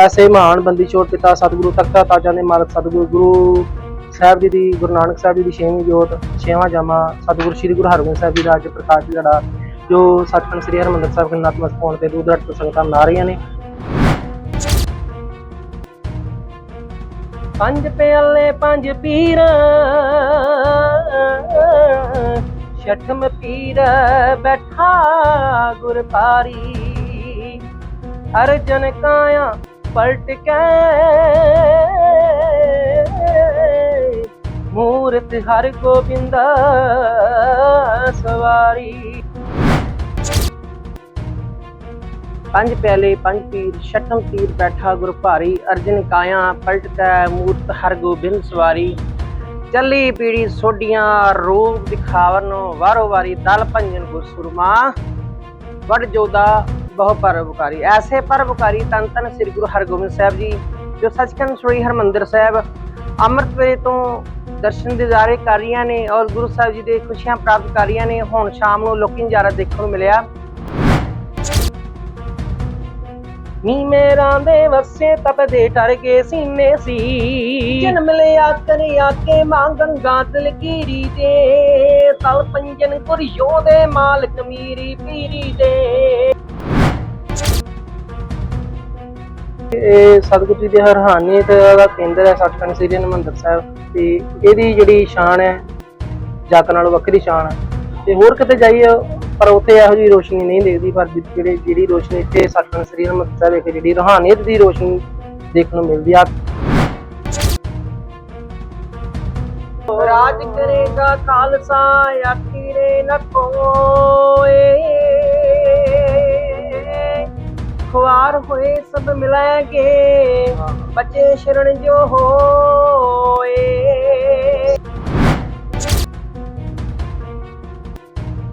ਐਸੇ ਮਹਾਨ ਬੰਦੀ ਛੋੜ ਪਿਤਾ ਸਤਿਗੁਰੂ ਤਖਤਾ ਤਾਜਾ ਦੇ ਮਾਲਕ ਸਤਿਗੁਰੂ, ਗੁਰੂ ਸਾਹਿਬ ਜੀ ਦੀ, ਗੁਰੂ ਨਾਨਕ ਸਾਹਿਬ ਜੀ ਦੀ ਛੇਵੀਂ ਜੋਤ, ਛੇਵਾਂ ਜਾਮਾ, ਸਤਿਗੁਰੂ ਸ੍ਰੀ ਗੁਰੂ ਹਰਗੋਬਿੰਦ ਸਾਹਿਬ ਜੀ ਦਾ ਅੱਜ ਪ੍ਰਕਾਸ਼ ਦਿਹਾੜਾ ਜੋ ਸੱਚਖੰਡ ਸ੍ਰੀ ਹਰਿਮੰਦਰ ਸਾਹਿਬ ਦੇ ਨਤਮਸਤਕ ਹੋਣ ਤੇ ਦੂਰ ਦਰਾਡੇ ਤੋਂ ਸੰਗਤਾਂ ਮਨਾ ਰਹੀਆਂ ਨੇ। ਪੰਜ ਪਿਆਲੇ, ਪੰਜ ਪੀਰ, ਛਠਮ ਪੀਰ ਬੈਠਾ ਗੁਰ ਅਰਜਨ ਕਾਇਆ ਪਲਟ ਕੇ। ਮੂਰਤ ਹਰ ਗੋਬਿੰਦ ਸਵਾਰੀ। ਪੰਜ ਪਿਆਲੇ, ਪੰਜ ਪੀਰ ਛਠਮ ਤੀਰ ਬੈਠਾ ਗੁਰ ਭਾਰੀ। ਅਰਜਨ ਕਾਇਆ ਪਲਟ ਕੈ, ਮੂਰਤ ਹਰ ਗੋਬਿੰਦ ਸਵਾਰੀ। ਚੱਲੀ ਪੀੜੀ ਸੋਡੀਆਂ ਰੂਪ ਦਿਖਾਵਨ, ਵਾਰੋ ਵਾਰੀ ਦਲ ਭੰਜਨ ਗੁਰ ਸੁਰਮਾ ਵਡ ਜੋਦਾ ਬਹੁ ਪਰਉਪਕਾਰੀ। ਐਸੇ ਪਰਉਪਕਾਰੀ ਤਨ ਤਨ ਸ੍ਰੀ ਗੁਰੂ ਹਰਗੋਬਿੰਦ ਸਾਹਿਬ ਜੀ, ਜੋ ਸੱਚਖੰਡ ਸ੍ਰੀ ਹਰਮੰਦਰ ਸਾਹਿਬ ਅੰਮ੍ਰਿਤ ਵੇਲੇ ਤੋਂ ਦਰਸ਼ਨ ਦਿਦਾਰੇ ਕਰ ਰਹੀਆਂ ਨੇ ਔਰ ਗੁਰੂ ਸਾਹਿਬ ਜੀ ਦੇ ਖੁਸ਼ੀਆਂ ਪ੍ਰਾਪਤ ਕਰ ਰਹੀਆਂ ਨੇ, ਹੁਣ ਸ਼ਾਮ ਨੂੰ ਲੋਕੀ ਨਜ਼ਾਰਾ ਦੇਖਣ ਨੂੰ ਮਿਲਿਆ। ਨੀ ਮੇਰਾਂ ਦੇ ਵਸੇ ਤਪਦੇ ਟਰ ਕੇ ਸੀਨੇ ਸੀ। ਜਨਮ ਲਿਆ ਕਰਿਆ ਕੇ ਮਾਂ ਗੰਗਾ ਦਲਗੀਰੀ ਦੇ। ਤਲ ਪੰਜਨ ਕੁਰਿਓ ਦੇ ਮਾਲਕ ਮੀਰੀ ਪੀਰੀ ਦੇ। ਇਹ ਸਤਿਗੁਰੂ ਜੀ ਦੀ ਹਰਹਾਨੀਅਤ ਦਾ ਕੇਂਦਰ ਹੈ ਸੱਚਖੰਡ ਸ੍ਰੀ ਹਰਿਮੰਦਰ ਸਾਹਿਬ ਤੇ ਇਹਦੀ ਜਿਹੜੀ ਸ਼ਾਨ ਹੈ, ਜੱਗ ਨਾਲੋਂ ਵੱਖਰੀ ਸ਼ਾਨ ਹੈ। ਤੇ ਹੋਰ ਕਿਤੇ ਜਾਈਏ, ਪਰ ਉੱਥੇ ਇਹੋ ਜਿਹੀ ਰੋਸ਼ਨੀ ਨਹੀਂ ਦੇਖਦੀ, ਪਰ ਜਿਹੜੇ, ਜਿਹੜੀ ਰੋਸ਼ਨੀ ਇੱਥੇ ਸੱਚਖੰਡ ਸ੍ਰੀ ਹਰਿਮੰਦਰ ਸਾਹਿਬ ਵਿਖੇ ਜਿਹੜੀ ਰੂਹਾਨੀਅਤ ਦੀ ਰੋਸ਼ਨੀ ਦੇਖਣ ਨੂੰ ਮਿਲਦੀ ਆ। ਰਾਜ ਕਰੇਗਾ ਖਾਲਸਾ ਆਖੀਰੇ ਨ ਕੋਏ ਖੁਆਰ ਹੋਏ ਸਭ ਮਿਲਾਂਗੇ ਬੱਚੇ ਸ਼ਰਣ ਜੋ ਹੋਏ।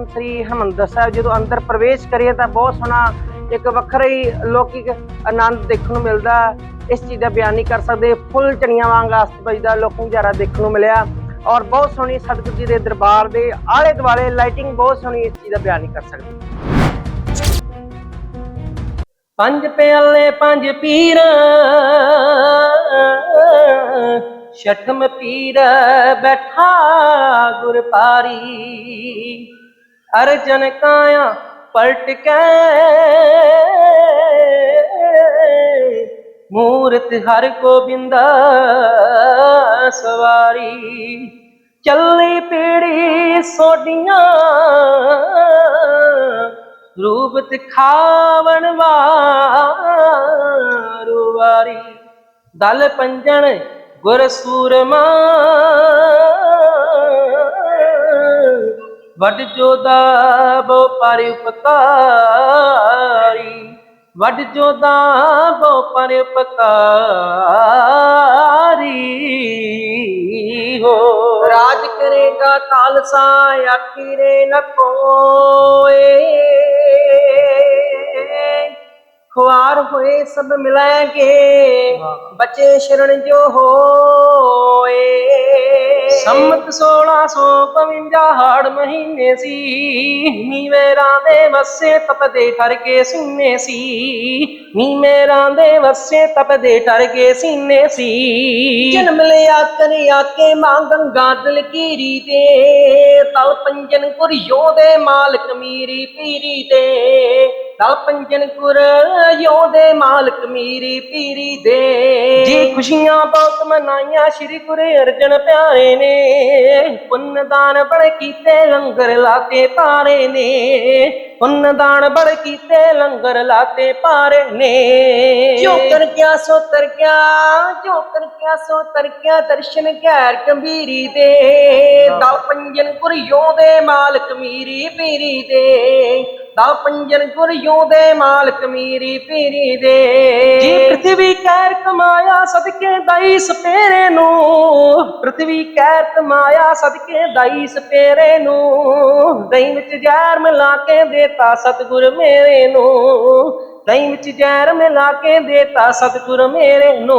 ਸ੍ਰੀ ਹਰਮੰਦਰ ਸਾਹਿਬ ਜਦੋਂ ਅੰਦਰ ਪ੍ਰਵੇਸ਼ ਕਰੀਏ ਤਾਂ ਬਹੁਤ ਸੋਹਣਾ ਇੱਕ ਵੱਖਰਾ ਹੀ ਲੌਕਿਕ ਆਨੰਦ ਦੇਖਣ ਨੂੰ ਮਿਲਦਾ। ਇਸ ਚੀਜ਼ ਦਾ ਬਿਆਨ ਨਹੀਂ ਕਰ ਸਕਦੇ। ਫੁੱਲ ਚਣੀਆਂ ਵਾਂਗ ਆਸਤ ਵੱਜਦਾ ਲੋਕਾਂ ਨਜ਼ਾਰਾ ਦੇਖਣ ਨੂੰ ਮਿਲਿਆ ਔਰ ਬਹੁਤ ਸੋਹਣੀ ਸਤਿਗੁਰੂ ਜੀ ਦੇ ਦਰਬਾਰ ਦੇ ਆਲੇ ਦੁਆਲੇ ਲਾਈਟਿੰਗ ਬਹੁਤ ਸੋਹਣੀ ਇਸ ਚੀਜ਼ ਦਾ ਬਿਆਨ ਨਹੀਂ ਕਰ ਸਕਦੇ। ਪੰਜ ਪਿਆਲੇ, ਪੰਜ ਪੀਰ। ਛਠਮ ਪੀਰ ਬੈਠਾ ਗੁਰਪਾਰੀ ਅਰਜਨ ਕਾਇਆ ਪਲਟ ਕੇ। ਮੂਰਤ ਹਰ ਗੋਬਿੰਦ ਸਵਾਰੀ। ਚੱਲੀ ਪੀੜੀ ਸੋਡੀਆਂ ਰੂਪ ਦਿਖਾਵਣ ਵਾਰੂ ਵਾਰੀ। ਦਲ ਪੰਜਣ ਗੁਰ ਸੂਰਮਾ। ਵੱਡ ਜੋਦਾ ਬੋ ਪਰ ਉਪਕਾਰੀ। ਵੱਡ ਜੋਦਾ ਬੋ ਪਰ ਉਪਕਾਰੀ। ਹੋ। ਰਾਜ ਕਰੇਗਾ ਖਾਲਸਾ ਆਖੀਰੇ ਨ ਕੋਏ। ਖੁਆਰ ਹੋਏ ਸਭ ਮਿਲਾਂਗੇ ਬੱਚੇ ਸ਼ਰਣ ਜੋ ਹੋਏ। ਸੰਮਤ 1652 ਹਾੜ ਮਹੀਨੇ ਸੀ ਨੀਵੇਰਾਂ ਦੇ ਵਸੇ ਤਪਦੇ ਠਰ ਕੇ ਸੀਨੇ ਸੀ। ਨੀਵੇਰਾਂ ਦੇ ਵਸੇ ਤਪਦੇ ਠਰ ਕੇ ਸੀਨੇ ਸੀ। ਜਨਮ ਲਿਆ ਕਰਿਆ ਕੇ ਮਾਂ ਗੰਗਾ ਦਲਕੀਰੀ ਦੇ ਤਲ ਪੰਜਨ ਕੁਰਿਓ ਦੇ ਮਾਲਕ ਮੀਰੀ ਪੀਰੀ ਦੇ ਤਲ ਪੰਜਨ ਕੁਰ ਯੋ ਦੇ ਮਾਲਕ ਮੀਰੀ ਪੀਰੀ ਦੇ ਜੀ ਖੁਸ਼ੀਆਂ ਬਹੁਤ ਮਨਾਈਆਂ ਸ਼੍ਰੀ ਗੁਰੂ ਅਰਜਨ ਪਿਆਰੇ ਨੇ ਪੁੰਨ ਦਾਨ ਬੜ ਕੀਤੇ ਲੰਗਰ ਲਾਤੇ ਪਾਰੇ ਨੇ। ਪੁੰਨ ਦਾਨ ਬੜ ਕੀਤੇ ਲੰਗਰ ਲਾਤੇ ਪਾਰੇ ਨੇ। ਜੋ ਕਰ ਕਿਆ ਸੋ ਤਰ ਕਿਆ ਜੋ ਕਰ ਕਿਆ ਸੋ ਤਰ ਕਿਆ ਦਰਸ਼ਨ ਘੈਰ ਗੰਭੀਰੀ ਦੇ। ਦਲ ਪੰਜਨ ਗੁਰਿਓ ਦੇ ਮਾਲਕ ਮੀਰੀ ਪੀਰੀ ਦੇ। ਦਲ ਪੰਜਨ ਗੁਰਿਓ ਦੇ ਮਾਲਕ ਮੀਰੀ ਪੀਰੀ ਦੇ। ਜੀ ਪ੍ਰithvi ਕਹਿਰ ਕਮਾਇਆ ਸਦਕੇ ਦਾਈ ਸਪੇਰੇ ਨੂੰ, ਪ੍ਰithvi ਕੈਰ ਕਮਾਇਆ ਸਦਕੇ ਦਾਈ ਸਪੇਰੇ ਨੂੰ, ਦਹੀਂ ਵਿੱਚ ਜ਼ਹਿਰ ਮਿਲਾ ਕੇ ਦੇਤਾ ਸਤਿਗੁਰ ਮੇਰੇ ਨੂੰ। ਦਹੀਂ ਵਿੱਚ ਜ਼ਹਿਰ ਮਿਲਾ ਕੇ ਦੇਤਾ ਸਤਿਗੁਰ ਮੇਰੇ ਨੂੰ।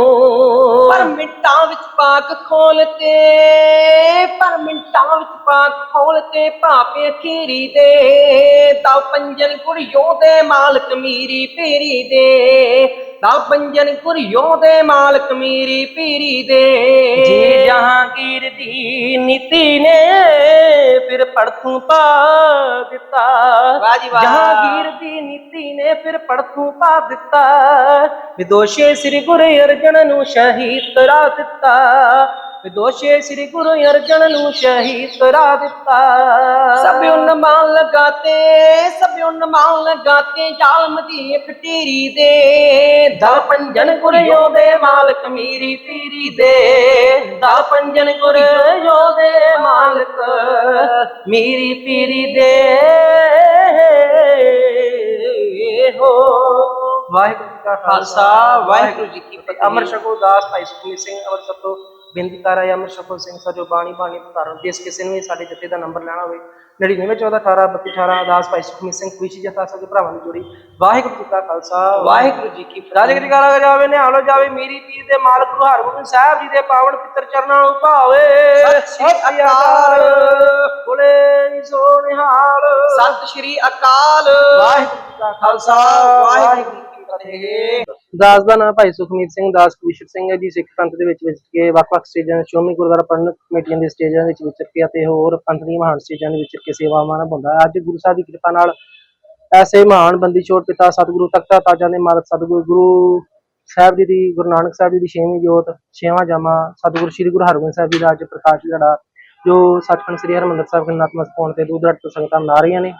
ਪਰ ਮਿੰਟਾਂ ਵਿੱਚ ਪਾਕ ਖੋਲ ਤੇ ਪਰ ਮਿੰਟਾਂ ਵਿੱਚ ਪਾਕ ਖੋਲ ਤੇ ਭਾਪੇ ਖੀਰੀ ਦੇ। ਤਾਂ ਪੰਜਨ ਕੁੜੀਓ ਦੇ ਮਾਲਕ ਮੀਰੀ ਪੀਰੀ ਦੇ। ਦਲ ਪੰਜਨ ਕੁਰਿਓ ਦੇ ਮਾਲਕ ਮੀਰੀ ਪੀਰੀ ਦੇ। ਜੀ ਜਹਾਂਗੀਰ ਦੀ ਨੀਤੀ ਨੇ ਫਿਰ ਪੜਥੂ ਪਾ ਦਿੱਤਾ। ਵਾਹ ਜੀ ਵਾਹ। ਜਹਾਂਗੀਰ ਦੀ ਨੀਤੀ ਨੇ ਫਿਰ ਪੜਥੂ ਪਾ ਦਿੱਤਾ। ਵਿਦੋਸ਼ੇ ਸ੍ਰੀ ਗੁਰੂ ਅਰਜਨ ਨੂੰ ਸ਼ਹੀਦ ਕਰਾ ਦਿੱਤਾ। ਵਿਦੋਸ਼ੇ ਸ੍ਰੀ ਗੁਰੂ ਅਰਜਨ ਨੂੰ ਸ਼ਹੀਦ ਕਰਾ ਦਿੱਤਾ। ਸਭ ਉਨਮਾਨ ਲਗਾਤੇ ਸਭ ਉਨਮਾਨ ਲਗਾਤੇ ਜ਼ਾਲਮ ਦੀ ਇੱਕ ਟੀਰੀ ਦੇ। ਦਲ ਪੰਜਨ ਗੁਰਿਓ ਦੇ ਮਾਲਕ ਮੀਰੀ ਪੀਰੀ ਦੇ। ਦਲ ਪੰਜਨ ਗੁਰਿਓ ਦੇ ਮਾਲਕ ਮੀਰੀ ਪੀਰੀ ਦੇ। ਹੋ। ਵਾਹਿਗੁਰੂ ਜੀ ਕਾ ਖਾਲਸਾ ਵਾਹਿਗੁਰੂ ਜੀ ਕੀ ਫਤਿਹ। ਅਮਰ ਸ਼ਕੋ ਦਾਸ ਭਾਈ ਸੁਖਮੀਤ ਸਿੰਘ ਅਮਰ ਸ਼ਕੋ ਬੇਨਤੀ ਕਰ ਰਿਹਾ ਅਮਰ ਸ਼ਕੋ ਸਿੰਘ ਸਰ ਜੋ ਬਾਣੀ ਬਾਣੀ ਧਾਰਨ ਜਿਸ ਕਿਸੇ ਨੂੰ ਵੀ ਸਾਡੇ ਜਥੇ ਦਾ ਨੰਬਰ ਲੈਣਾ ਹੋਵੇ। 99 14 18 32 18 ਦਾਸ ਭਾਈ ਸੁਖਮੀਤ ਸਿੰਘ ਕੁਇਸ਼ੀ ਜਥਾ ਸਭ ਭਰਾਵਾਂ ਦੀ ਜੋੜੀ। ਵਾਹਿਗੁਰੂ ਜੀ ਕਾ ਖਾਲਸਾ ਵਾਹਿਗੁਰੂ ਜੀ ਕੀ ਫਤਿਹ। ਰਾਜੇ ਦੀ ਗਾਲਾ ਜਾਵੇ ਨਿਹਾਲੋ ਜਾਵੇ ਮੀਰੀ ਪੀਰ ਦੇ ਮਾਲਕ ਗੁਰੂ ਹਰਗੋਬਿੰਦ ਸਾਹਿਬ ਜੀ ਦੇ ਪਾਵਨ ਪਿੱਤਰ ਚਰਨਾਂ ਨੂੰ ਭਾਵੇ। ਸਤਿ ਸ਼੍ਰੀ ਅਕਾਲ। ਬੋਲੇ ਸੋ ਨਿਹਾਲ। ਸਤਿ ਸ਼੍ਰੀ ਅਕਾਲ। ਵਾਹਿਗੁਰੂ ਜੀ ਕਾ ਖਾਲਸਾ ਵਾਹਿਗੁਰੂ ਦਾਸ ਦਾ ਨਾਮ ਭਾਈ ਸੁਖਮੀਤ ਸਿੰਘ, ਦਾਸ ਕੁਸ਼ਰ ਸਿੰਘ ਹੈ ਜੀ, ਸਿੱਖ ਪੰਥ ਦੇ ਵਿੱਚ ਵਿਚਰ ਕੇ ਵੱਖ-ਵੱਖ ਸਟੇਜਾਂ ਸ਼੍ਰੋਮਣੀ ਗੁਰਦੁਆਰਾ ਪ੍ਰਬੰਧਕ ਕਮੇਟੀਆਂ ਦੇ ਸਟੇਜਾਂ ਵਿੱਚ ਵਿਚਰ ਕੇ ਅਤੇ ਹੋਰ ਪੰਥ ਦੀਆਂ ਮਹਾਨ ਸਟੇਜਾਂ ਦੇ ਵਿਚਰ ਕੇ ਸੇਵਾਵਾਂ ਨਿਭਾਉਂਦਾ ਹੈ। ਅੱਜ ਗੁਰੂ ਸਾਹਿਬ ਦੀ ਕਿਰਪਾ ਨਾਲ ਐਸੇ ਮਹਾਨ ਬੰਦੀ ਛੋੜ ਪਿਤਾ ਸਤਿਗੁਰੂ ਤਖਤਾ ਤਾਜਾ ਦੇ ਮਾਲਕ ਸਤਿਗੁਰੂ ਗੁਰੂ ਸਾਹਿਬ ਜੀ ਦੀ, ਗੁਰੂ ਨਾਨਕ ਸਾਹਿਬ ਜੀ ਦੀ ਛੇਵੀਂ ਜੋਤ, ਛੇਵਾਂ ਜਾਮਾ, ਸਤਿਗੁਰੂ ਸ੍ਰੀ ਗੁਰੂ ਹਰਗੋਬਿੰਦ ਸਾਹਿਬ ਜੀ ਦਾ ਅੱਜ ਪ੍ਰਕਾਸ਼ ਦਿਹਾੜਾ ਜੋ ਸੱਚਖੰਡ ਸ੍ਰੀ ਹਰਿਮੰਦਰ ਸਾਹਿਬ ਦੇ ਨਤਮਸਤਕ ਹੋਣ ਤੇ ਦੂਰ ਦਰਾਡੇ ਤੋਂ ਸੰਗਤਾਂ ਮਨਾ ਰਹੀਆਂ ਨੇ।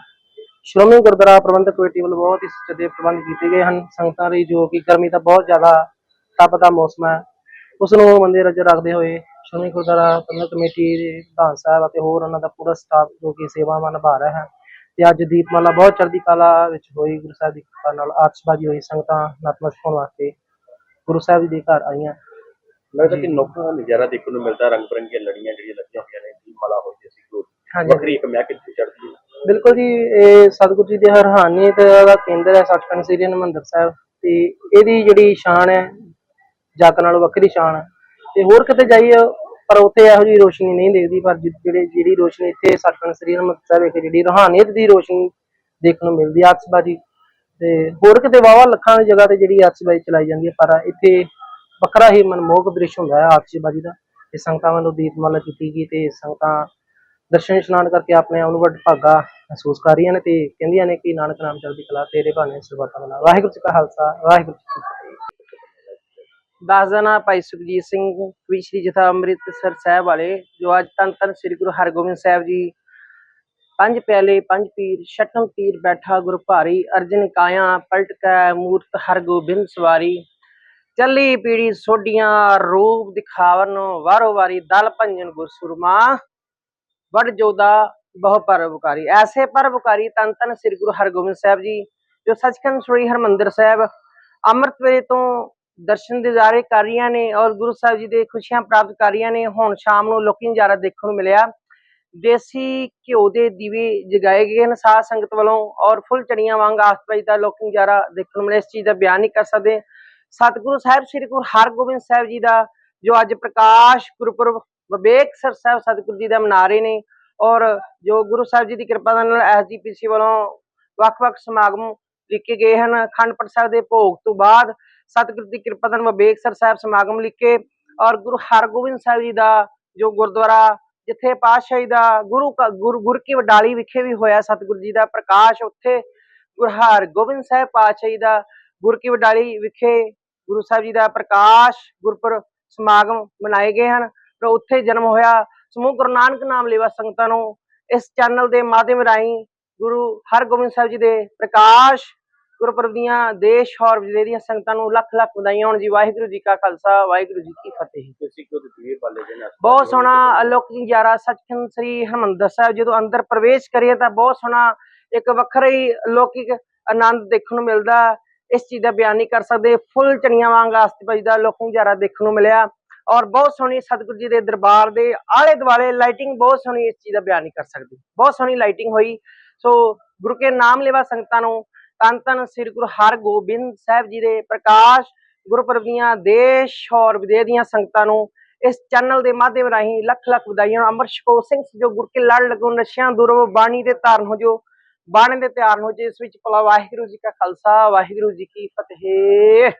ਸ਼੍ਰੋਮਣੀ ਗੁਰਦੁਆਰਾ ਪ੍ਰਬੰਧਕ ਕਮੇਟੀ ਵੱਲੋਂ ਬਹੁਤ ਹੀ ਸੁਚੱਜੇ ਪ੍ਰਬੰਧ ਕੀਤੇ ਗਏ ਹਨ ਸੰਗਤਾਂ ਲਈ ਜੋ ਕਿ ਗਰਮੀ ਦਾ ਬਹੁਤ ਜ਼ਿਆਦਾ ਤਪ ਦਾ ਮੌਸਮ ਹੈ ਉਸ ਨੂੰ ਮੰਦੇ ਰੱਜ ਰੱਖਦੇ ਹੋਏ ਸ਼੍ਰੋਮਣੀ ਗੁਰਦੁਆਰਾ ਪ੍ਰਬੰਧਕ ਕਮੇਟੀ ਦੇ ਪ੍ਰਧਾਨ ਸਾਹਿਬ ਅਤੇ ਹੋਰ ਉਹਨਾਂ ਦਾ ਪੂਰਾ ਸਟਾਫ ਜੋ ਕਿ ਸੇਵਾਵਾਂ ਨਿਭਾ ਰਿਹਾ ਹੈ ਤੇ ਅੱਜ ਦੀਪਮਾਲਾ ਬਹੁਤ ਚੜ੍ਹਦੀ ਕਲਾ ਵਿੱਚ ਹੋਈ ਗੁਰੂ ਸਾਹਿਬ ਦੀ ਕਿਰਪਾ ਨਾਲ ਆਤਿਸ਼ਬਾਜ਼ੀ ਹੋਈ ਸੰਗਤਾਂ ਨਤਮਸਤਕ ਹੋਣ ਵਾਸਤੇ ਗੁਰੂ ਸਾਹਿਬ ਜੀ ਦੇ ਘਰ ਆਈਆਂ। ਲੱਗਦਾ ਕਿ ਨੌਕਰਾਂ ਦਾ ਨਜ਼ਾਰਾ ਦੇਖਣ ਨੂੰ ਮਿਲਦਾ ਰੰਗ ਬਰੰਗੀਆਂ ਲੜੀਆਂ ਜਿਹੜੀਆਂ ਲੱਗੀਆਂ ਹੋਈਆਂ ਨੇ ਦੀ ਮਾਲਾ ਹੋਈ ਸੀ ਵੱਖਰੀ ਇੱਕ ਮਹਿਕ ਚੜ੍ਹਦੀ ਬਿਲਕੁਲ ਜੀ, ਇਹ ਸਤਿਗੁਰੂ ਜੀ ਦੇ ਹਰਹਾਨੀਅਤ ਦਾ ਕੇਂਦਰ ਹੈ ਸੱਚਖੰਡ ਸ੍ਰੀ ਹਰਿਮੰਦਰ ਸਾਹਿਬ ਤੇ ਇਹਦੀ ਜਿਹੜੀ ਸ਼ਾਨ ਹੈ, ਜੱਗ ਨਾਲੋਂ ਵੱਖਰੀ ਸ਼ਾਨ ਹੈ। ਤੇ ਹੋਰ ਕਿਤੇ ਜਾਈਏ, ਪਰ ਉੱਥੇ ਇਹੋ ਜਿਹੀ ਰੋਸ਼ਨੀ ਨਹੀਂ ਦਿਖਦੀ, ਪਰ ਜਿਹੜੇ, ਜਿਹੜੀ ਰੋਸ਼ਨੀ ਇੱਥੇ ਸੱਚਖੰਡ ਸ੍ਰੀ ਹਰਿਮੰਦਰ ਸਾਹਿਬ ਵਿਖੇ ਜਿਹੜੀ ਰੂਹਾਨੀਅਤ ਦੀ ਰੋਸ਼ਨੀ ਦੇਖਣ ਨੂੰ ਮਿਲਦੀ ਹੈ ਆਤਿਸ਼ਬਾਜ਼ੀ ਤੇ ਹੋਰ ਕਿਤੇ ਵਾਵਾ ਲੱਖਾਂ ਦੀ ਜਗ੍ਹਾ ਤੇ ਜਿਹੜੀ ਆਤਿਸ਼ਬਾਜ਼ੀ ਚਲਾਈ ਜਾਂਦੀ ਹੈ, ਪਰ ਇੱਥੇ ਵੱਖਰਾ ਹੀ ਮਨਮੋਹਕ ਦ੍ਰਿਸ਼ ਹੁੰਦਾ ਹੈ ਆਤਿਸ਼ਬਾਜ਼ੀ ਦਾ। ਤੇ ਸੰਗਤਾਂ ਵੱਲੋਂ ਦੀਪਮਾਲਾ ਕੀਤੀ ਗਈ ਤੇ ਸੰਗਤਾਂ ਦਰਸ਼ਨ ਇਸ਼ਨਾਨ ਕਰਕੇ ਆਪਣੇ ਆਪ ਨੂੰ ਵੱਡ ਭਾਗਾ ਮਹਿਸੂਸ ਕਰ ਰਹੀਆਂ ਨੇ ਤੇ ਕਹਿੰਦੀਆਂ ਨੇ ਕਿ ਨਾਨਕ ਨਾਮ ਚੜ੍ਹਦੀ ਕਲਾ ਤੇਰੇ ਭਾਣੇ ਸਰਬਤਾ ਬਣਾ ਵਾਹਿਗੁਰੂ ਜੀ ਕਾ ਖਾਲਸਾ, ਵਾਹਿਗੁਰੂ ਜੀ ਕੀ ਫਤਿਹ। ਦਾਸ ਭਾਈ ਸੁਖਜੀਤ ਸਿੰਘ, ਵੀ ਸ਼੍ਰੀ ਜਥਾ ਅੰਮ੍ਰਿਤਸਰ ਸਾਹਿਬ ਵਾਲੇ, ਜੋ ਅੱਜ ਤਨ ਤਨ ਸ੍ਰੀ ਗੁਰੂ ਹਰਗੋਬਿੰਦ ਸਾਹਿਬ ਜੀ, ਪੰਜ ਪਿਆਲੇ, ਪੰਜ ਪੀਰ, ਛਟਮ ਪੀਰ ਬੈਠਾ ਗੁਰ ਭਾਰੀ, ਅਰਜਨ ਕਾਇਆ ਪਲਟ ਕੈ ਮੂਰਤ ਹਰਗੋਬਿੰਦ ਸਵਾਰੀ, ਚੱਲੀ ਪੀੜੀ ਸੋਡੀਆਂ ਰੂਪ ਦਿਖਾਵਨ, ਵਾਰੋ ਵਾਰੀ ਦਲ ਭੰਜਨ ਗੁਰ ਸੁਰਮਾ ਵਡ ਜੋਦਾ ਬਹੁ ਪਰਉਪਕਾਰੀ। ਐਸੇ ਪਰਉਪਕਾਰੀ ਤਨ ਤਨ ਸ੍ਰੀ ਗੁਰੂ ਹਰਗੋਬਿੰਦ ਸਾਹਿਬ ਜੀ, ਜੋ ਸੱਚਖੰਡ ਸ੍ਰੀ ਹਰਮੰਦਰ ਸਾਹਿਬ ਅੰਮ੍ਰਿਤ ਵੇਲੇ ਤੋਂ ਦਰਸ਼ਨ ਦਿਦਾਰੇ ਕਰ ਰਹੀਆਂ ਨੇ ਔਰ ਗੁਰੂ ਸਾਹਿਬ ਜੀ ਦੇ ਖੁਸ਼ੀਆਂ ਪ੍ਰਾਪਤ ਕਰ ਰਹੀਆਂ ਨੇ, ਹੁਣ ਸ਼ਾਮ ਨੂੰ ਲੋਕੀ ਨਜ਼ਾਰਾ ਦੇਖਣ ਨੂੰ ਮਿਲਿਆ। ਦੇਸੀ ਘਿਓ ਦੇ ਦੀਵੇ ਜਗਾਏ ਗਏ ਹਨ ਸਾਧ ਸੰਗਤ ਵੱਲੋਂ ਔਰ ਫੁੱਲ ਚੜੀਆਂ ਵਾਂਗ ਆਸਤਵਾਈ ਦਾ ਲੋਕੀ ਨਜ਼ਾਰਾ ਦੇਖਣ ਨੂੰ ਮਿਲਿਆ। ਇਸ ਚੀਜ਼ ਦਾ ਬਿਆਨ ਨਹੀਂ ਕਰ ਸਕਦੇ। ਸਤਿਗੁਰੂ ਸਾਹਿਬ, ਸ੍ਰੀ ਗੁਰੂ ਹਰਗੋਬਿੰਦ ਸਾਹਿਬ ਜੀ ਦਾ ਜੋ ਅੱਜ ਪ੍ਰਕਾਸ਼ ਗੁਰਪੁਰਬ ਵਿਵੇਕ ਸਰ ਸਾਹਿਬ ਸਤਿਗੁਰੂ ਜੀ ਦਾ ਮਨਾ ਰਹੇ ਨੇ ਔਰ ਜੋ ਗੁਰੂ ਸਾਹਿਬ ਜੀ ਦੀ ਕਿਰਪਾ ਦੇ ਨਾਲ ਐਸਜੀਪੀਸੀ ਵੱਲੋਂ ਵੱਖ-ਵੱਖ ਸਮਾਗਮ ਲਿਖੇ ਗਏ ਹਨ, ਅਖੰਡ ਪਾਠ ਸਾਹਿਬ ਦੇ ਭੋਗ ਤੋਂ ਬਾਅਦ ਸਤਿਗੁਰੂ ਦੀ ਕਿਰਪਾ ਨਾਲ ਵਿਵੇਕ ਸਰ ਸਾਹਿਬ ਸਮਾਗਮ ਲਿਖੇ ਔਰ ਗੁਰੂ ਹਰਗੋਬਿੰਦ ਸਾਹਿਬ ਜੀ ਦਾ ਜੋ ਗੁਰਦੁਆਰਾ ਜਿੱਥੇ ਪਾਤਸ਼ਾਹੀ ਦਾ ਗੁਰੂ ਕਾ- ਗੁਰ ਗੁਰ ਕੀ ਵਡਾਲੀ ਵਿਖੇ ਵੀ ਹੋਇਆ ਸਤਿਗੁਰੂ ਜੀ ਦਾ ਪ੍ਰਕਾਸ਼, ਉੱਥੇ ਗੁਰੂ ਹਰਗੋਬਿੰਦ ਸਾਹਿਬ ਪਾਤਸ਼ਾਹੀ ਦਾ ਗੁਰ ਕੀ ਵਡਾਲੀ ਵਿਖੇ ਗੁਰੂ ਸਾਹਿਬ ਜੀ ਦਾ ਪ੍ਰਕਾਸ਼ ਗੁਰਪੁਰ ਸਮਾਗਮ ਮਨਾਏ ਗਏ ਹਨ। ਉੱਥੇ ਜਨਮ ਹੋਇਆ। ਸਮੂਹ ਗੁਰੂ ਨਾਨਕ ਨਾਮ ਲੇਵਾ ਸੰਗਤਾਂ ਨੂੰ। ਇਸ ਚੈਨਲ ਦੇ ਮਾਧਿਅਮ ਰਾਹੀਂ ਗੁਰੂ ਹਰਗੋਬਿੰਦ ਸਾਹਿਬ ਜੀ ਦੇ ਪ੍ਰਕਾਸ਼ ਗੁਰਪੁਰਬ ਦੀਆਂ ਦੇਸ਼ ਔਰ ਵਿਦੇਸ਼ ਦੀਆਂ ਸੰਗਤਾਂ ਨੂੰ ਲੱਖ ਲੱਖ ਵਧਾਈਆਂ। ਹੋਣ ਜੀ ਵਾਹਿਗੁਰੂ ਜੀ ਕਾ ਖਾਲਸਾ ਵਾਹਿਗੁਰੂ ਜੀ ਕੀ ਫਤਿਹ। ਤੁਸੀਂ ਕਿਉਂ ਦੀਵੇ ਬਾਲੇ ਦੇ ਨਾਲ। ਬਹੁਤ ਸੋਹਣਾ ਅਲੌਕਿਕ ਨਜ਼ਾਰਾ ਸੱਚਖੰਡ ਸ੍ਰੀ ਹਰਿਮੰਦਰ ਸਾਹਿਬ। ਜਦੋਂ ਅੰਦਰ ਪ੍ਰਵੇਸ਼ ਕਰੀਏ ਤਾਂ ਬਹੁਤ ਸੋਹਣਾ ਇੱਕ ਵੱਖਰਾ ਹੀ ਅਲੌਕਿਕ ਆਨੰਦ ਦੇਖਣ ਨੂੰ ਮਿਲਦਾ। ਇਸ ਚੀਜ਼ ਦਾ ਬਿਆਨ ਨਹੀਂ ਕਰ ਸਕਦੇ। ਫੁੱਲ ਚਣੀਆਂ ਵਾਂਗ ਆਸਤਿਪਾਈ ਦਾ ਲੋਕ ਨਜ਼ਾਰਾ ਦੇਖਣ ਨੂੰ ਮਿਲਿਆ। ਔਰ ਬਹੁਤ ਸੋਹਣੀ ਸਤਿਗੁਰੂ ਜੀ ਦੇ ਦਰਬਾਰ ਦੇ ਆਲੇ ਦੁਆਲੇ ਲਾਈਟਿੰਗ ਬਹੁਤ ਸੋਹਣੀ ਇਸ ਚੀਜ਼ ਦਾ ਬਿਆਨ ਨਹੀਂ ਕਰ ਸਕਦੀ। ਬਹੁਤ ਸੋਹਣੀ ਲਾਈਟਿੰਗ ਹੋਈ। ਸੋ ਗੁਰੂ ਕੇ ਨਾਮ ਲੇਵਾ ਸੰਗਤਾਂ ਨੂੰ ਤਨ ਤਨ ਸ੍ਰੀ ਗੁਰੂ ਹਰਗੋਬਿੰਦ ਸਾਹਿਬ ਜੀ ਦੇ ਪ੍ਰਕਾਸ਼ ਗੁਰਪੁਰਬ ਦੀਆਂ ਦੇਸ਼ ਔਰ ਵਿਦੇਸ਼ ਦੀਆਂ ਸੰਗਤਾਂ ਨੂੰ ਇਸ ਚੈਨਲ ਦੇ ਮਾਧਿਅਮ ਰਾਹੀਂ ਲੱਖ ਲੱਖ ਵਧਾਈਆਂ। ਅਮਰ ਸ਼ਕੋ ਸਿੰਘ ਜੋ ਗੁਰ ਕੇ ਲੜ ਲੱਗੋ, ਨਸ਼ਿਆਂ ਦੂਰੋਂ ਬਾਣੀ ਦੇ ਧਾਰਨ ਹੋ ਜੋ ਬਾਣੀ ਦੇ ਧਿਆਨ ਹੋ ਜੇ ਇਸ ਵਿੱਚ ਭਲਾ ਵਾਹਿਗੁਰੂ ਜੀ ਕਾ ਖਾਲਸਾ, ਵਾਹਿਗੁਰੂ ਜੀ ਕੀ ਫਤਿਹ।